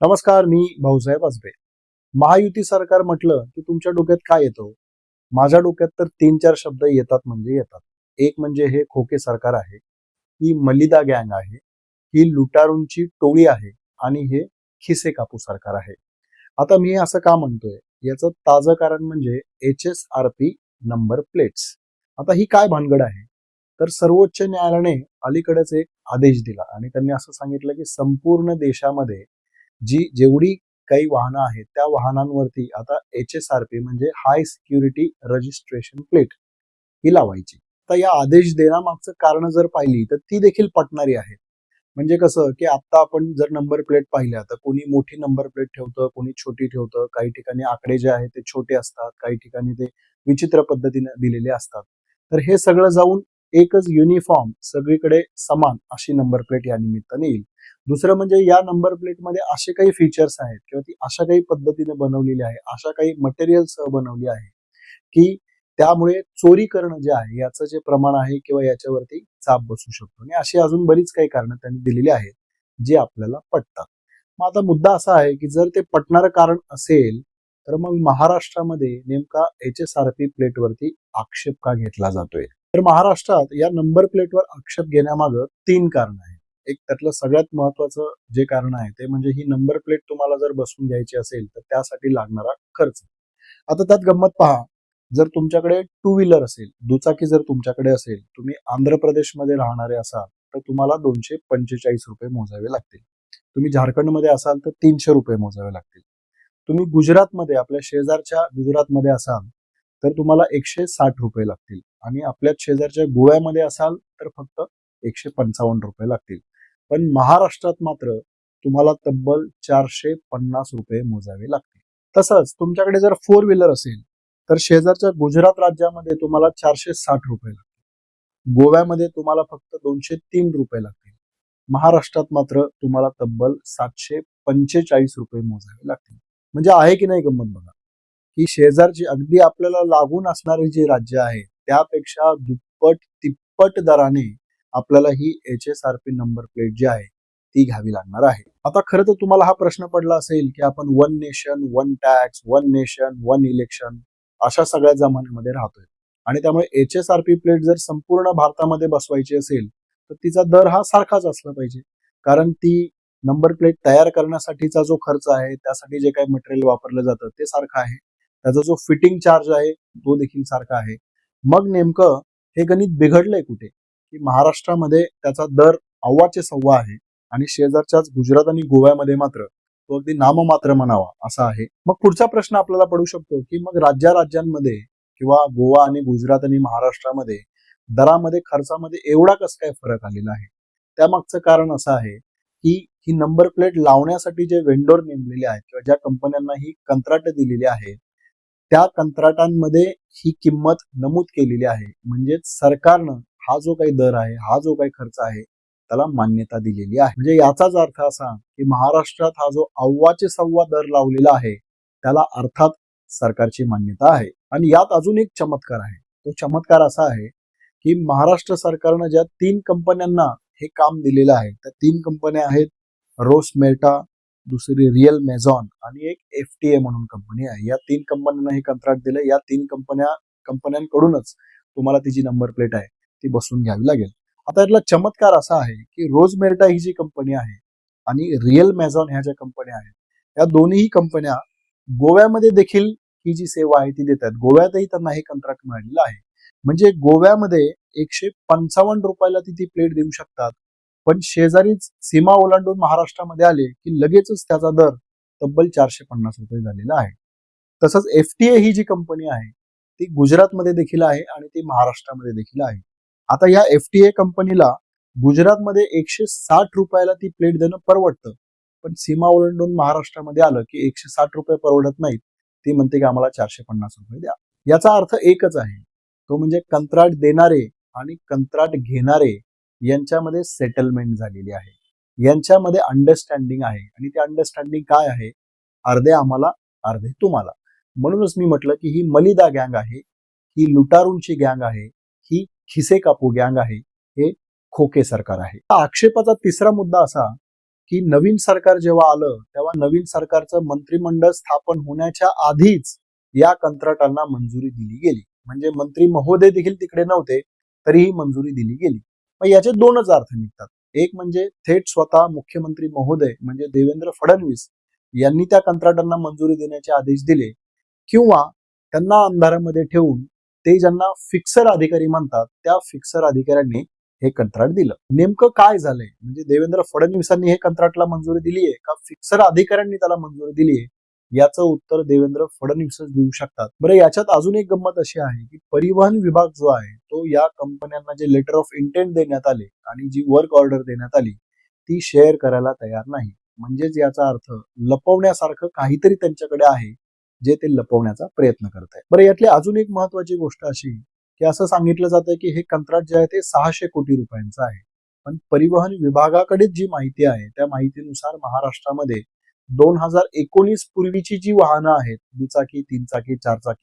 नमस्कार मी भाऊसाहेब असबे महायुती सरकार म्हटलं की तुमच्या डोक्यात काय येतं हो? माझ्या डोक्यात तर तीन चार शब्द येतात म्हणजे येतात. एक म्हणजे हे खोके सरकार आहे ही मलिदा गँग आहे ही लुटारूंची टोळी आहे आणि हे खिसे कापू सरकार आहे. आता मी असं का म्हणतोय? याचं ताजं कारण म्हणजे H S R P number plates. आता ही काय भानगड आहे? तर सर्वोच्च न्यायालयाने अलीकडेच एक आदेश दिला आणि त्यांनी असं सांगितलं की संपूर्ण देशामध्ये जी जेवढी काही वाहनं आहेत त्या वाहनांवरती आता एच एस आर पी म्हणजे हाय सिक्युरिटी रजिस्ट्रेशन प्लेट ही लावायची. तर या आदेश देण्यामागचं कारण जर पाहिली तर ती देखील पटणारी आहे. म्हणजे कसं की आता आपण जर नंबर प्लेट पाहिल्या तर कोणी मोठी नंबर प्लेट ठेवतं कोणी छोटी ठेवतं काही ठिकाणी आकडे जे आहेत ते छोटे असतात काही ठिकाणी ते विचित्र पद्धतीने दिलेले असतात. तर हे सगळं जाऊन एकच युनिफॉर्म सगळीकडे समान अशी नंबर प्लेट या निमित्ताने येईल. दुसरं म्हणजे या नंबर प्लेटमध्ये असे काही फीचर्स आहेत किंवा ती अशा काही पद्धतीने बनवलेली आहे अशा काही मटेरियल्स बनवली आहे की त्यामुळे चोरी करणं जे आहे याचं जे प्रमाण आहे किंवा याच्यावरती चाप बसू शकतो. आणि अशी अजून बरीच काही कारणं त्यांनी दिलेली आहेत जे आपल्याला पटतात. मग आता मुद्दा असा आहे की जर ते पटणारं कारण असेल तर मग महाराष्ट्रामध्ये नेमका एच एस आर पी प्लेटवरती आक्षेप का घेतला जातोय? तर महाराष्ट्रात या नंबर प्लेटवर आक्षेप घेण्यामागं तीन कारण आहेत. एक त्यातलं सगळ्यात महत्वाचं जे कारण आहे ते म्हणजे ही नंबर प्लेट तुम्हाला जर बसून घ्यायची असेल तर त्यासाठी लागणारा खर्च. आता त्यात गंमत पहा. जर तुमच्याकडे टू व्हीलर असेल दुचाकी जर तुमच्याकडे असेल तुम्ही आंध्र प्रदेशमध्ये राहणारे असाल तर तुम्हाला दोनशे पंचेचाळीस रुपये मोजावे लागतील. तुम्ही झारखंडमध्ये असाल तर तीनशे रुपये मोजावे लागतील. तुम्ही गुजरातमध्ये आपल्या शेजारच्या गुजरातमध्ये असाल तर तुम्हाला एकशे साठ रुपये लागतील. आणि आपल्या शेजारच्या गोव्यामध्ये असाल तर फक्त एकशे पंचावन्न रुपये लागतील. पण महाराष्ट्रात मात्र तुम्हाला तब्बल चारशे पन्नास रुपये मोजावे लागतील. तसंच तुमच्याकडे जर फोर व्हीलर असेल तर शेजारच्या गुजरात राज्यामध्ये तुम्हाला चारशे साठ रुपये लागतील. गोव्यामध्ये तुम्हाला फक्त दोनशे तीन रुपये लागतील. महाराष्ट्रात मात्र तुम्हाला तब्बल सातशे पंचेचाळीस रुपये मोजावे लागतील. म्हणजे आहे की नाही गंमत बघा? की शेजारची अगदी आपल्याला लागून असणारी जी राज्य आहे त्यापेक्षा दुप्पट तिप्पट दराने आपल्याला ही H S R P number plate जी आहे ती घ्यावी लागणार आहे. आता खरं तर तुम्हाला हा प्रश्न पडला असेल की आपण one nation one tax one nation one election अशा सगळ्या जमान्यामध्ये राहतोय. आणि त्यामुळे H S R P plate जर संपूर्ण भारतामध्ये बसवायची असेल तर तिचा दर हा सारखाच असला पाहिजे. कारण ती नंबर प्लेट तयार करण्यासाठीचा जो खर्च आहे त्यासाठी जे काही मटेरियल वापरलं जातं ते सारखं आहे. त्याचा जो फिटिंग चार्ज आहे तो देखील सारखा आहे. मग नेमकं हे गणित बिघडलंय कुठे? की महाराष्ट्रामध्ये त्याचा दर अव्वाचे सव्वा आहे आणि शेजारच्याच गुजरात आणि गोव्यामध्ये मात्र तो अगदी नाममात्र म्हणावा असा आहे. मग पुढचा प्रश्न आपल्याला पडू शकतो की मग राज्या राज्यांमध्ये किंवा गोवा आणि गुजरात आणि महाराष्ट्रामध्ये दरामध्ये खर्चामध्ये एवढा कसं काय फरक आलेला आहे? त्यामागचं कारण असं आहे की ही नंबर प्लेट लावण्यासाठी जे वेंडोर नेमलेले आहेत किंवा ज्या कंपन्यांना ही कंत्राट दिलेली आहे त्या कंत्राटांमध्ये ही किंमत नमूद केलेली आहे. म्हणजेच सरकारनं हा जो काही दर आहे हा जो काही खर्च आहे त्याला मान्यता दिलेली आहे. म्हणजे याचाच अर्थ असा की महाराष्ट्रात हा जो अव्वाचे सव्वा दर लावलेला आहे त्याला अर्थात सरकारची मान्यता आहे. आणि यात अजून एक चमत्कार आहे. तो चमत्कार असा आहे की महाराष्ट्र सरकारनं ज्या तीन कंपन्यांना हे काम दिलेलं आहे त्या तीन कंपन्या आहेत रोस मेटा दुसरी रिअल मेझॉन आणि एक एफ टी ए म्हणून कंपनी आहे. या तीन कंपन्यांना हे कंत्राट दिलं या तीन कंपन्या कंपन्यांकडूनच तुम्हाला तिची नंबर प्लेट आहे. ती बसून घ्यावी लागेल. आता यातला चमत्कार असा आहे की रोज मेर्टा ही जी कंपनी आहे आणि रिअल मॅझॉन ह्या ज्या कंपन्या आहेत या दोन्ही कंपन्या गोव्यामध्ये देखील ही जी सेवा आहे ती देतात. गोव्यातही त्यांना हे कंत्राट मिळालेलं आहे. म्हणजे गोव्यामध्ये एकशे पंचावन्न रुपयाला ती ती प्लेट देऊ शकतात. पण शेजारीच सीमा ओलांडून महाराष्ट्रामध्ये आले की लगेचच त्याचा दर तब्बल चारशे पन्नास रुपये झालेला आहे. तसंच एफ टी ए ही जी कंपनी आहे ती गुजरातमध्ये देखील आहे आणि ती महाराष्ट्रामध्ये देखील आहे. आता या एफ टी ए कंपनीला गुजरातमध्ये एकशे साठ रुपयाला ती प्लेट देणं परवडतं. पण सीमा ओलांडून महाराष्ट्रामध्ये आलं की एकशे साठ रुपये परवडत नाहीत. ती म्हणते की आम्हाला चारशे पन्नास रुपये द्या. याचा अर्थ एकच आहे. तो म्हणजे कंत्राट देणारे आणि कंत्राट घेणारे यांच्यामध्ये सेटलमेंट झालेली आहे. यांच्यामध्ये अंडरस्टँडिंग आहे. आणि ते अंडरस्टँडिंग काय आहे? अर्धे आम्हाला अर्धे तुम्हाला. म्हणूनच मी म्हटलं की ही मलिदा गँग आहे. ही लुटारूंची गँग आहे. ही खिसे कापू गँग आहे हे खोके सरकार आहे. आक्षेपाचा तिसरा मुद्दा असा की नवीन सरकार जेव्हा आलं तेव्हा नवीन सरकारचं मंत्रिमंडळ स्थापन होण्याच्या आधीच या कंत्राटांना मंजुरी दिली गेली. म्हणजे मंत्री महोदय देखील तिकडे नव्हते तरीही मंजुरी दिली गेली. मग याचे दोनच अर्थ निघतात. एक म्हणजे थेट स्वतः मुख्यमंत्री महोदय म्हणजे देवेंद्र फडणवीस यांनी त्या कंत्राटांना मंजुरी देण्याचे आदेश दिले किंवा त्यांना अंधारामध्ये ठेवून ते ज्यांना फिक्सर अधिकारी म्हणतात त्या फिक्सर अधिकाऱ्यांनी हे कंत्राट दिलं. नेमकं काय झालंय? म्हणजे देवेंद्र फडणवीसांनी हे कंत्राटला मंजुरी दिली आहे का फिक्सर अधिकाऱ्यांनी त्याला मंजुरी दिली आहे? याचं उत्तर देवेंद्र फडणवीसच देऊ शकतात. बरं याच्यात अजून एक गंमत अशी आहे की परिवहन विभाग जो आहे तो या कंपन्यांना जे लेटर ऑफ इंटेंट देण्यात आले आणि जी वर्क ऑर्डर देण्यात आली ती शेअर करायला तयार नाही. म्हणजेच याचा अर्थ लपवण्यासारखं काहीतरी त्यांच्याकडे आहे जे ते लपवण्याचा प्रयत्न करत आहे बरं यातली अजून एक महत्वाची गोष्ट अशी की असं सांगितलं जातं की हे कंत्राट जे आहे ते सहाशे कोटी रुपयांचं आहे. पण परिवहन विभागाकडेच जी माहिती आहे त्या माहितीनुसार महाराष्ट्रामध्ये दोन हजार एकोणीस पूर्वीची जी वाहनं आहेत दुचाकी तीन चाकी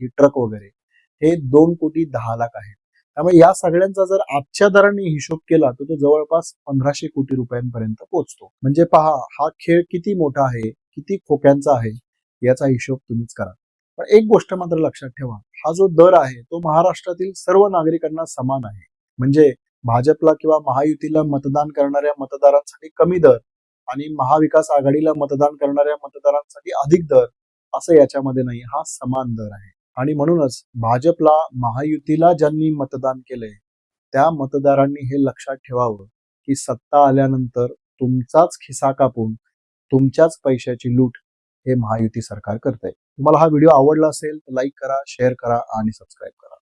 ट्रक वगैरे हे दोन कोटी दहा लाख आहेत. त्यामुळे या सगळ्यांचा जर आजच्या दराने हिशोब केला तर तो जवळपास पंधराशे कोटी रुपयांपर्यंत पोहोचतो. म्हणजे पहा हा खेळ किती मोठा आहे किती खोक्यांचा आहे याचा हिशोब तुम्हीच करा. पण एक गोष्ट मात्र लक्षात ठेवा. हा जो दर आहे तो महाराष्ट्रातील सर्व नागरिकांना समान आहे. म्हणजे भाजपला किंवा महायुतीला मतदान करणाऱ्या मतदारांसाठी कमी दर आणि महाविकास आघाडीला मतदान करणाऱ्या मतदारांसाठी अधिक दर असं याच्यामध्ये नाही. हा समान दर आहे. आणि म्हणूनच भाजपला महायुतीला ज्यांनी मतदान केलंय त्या मतदारांनी हे लक्षात ठेवावं की सत्ता आल्यानंतर तुमचाच खिसा कापून तुमच्याच पैशाची लूट हे महायुती सरकार करतंय. तुम्हाला हा व्हिडिओ आवडला असेल तर लाईक करा शेअर करा आणि सबस्क्राईब करा.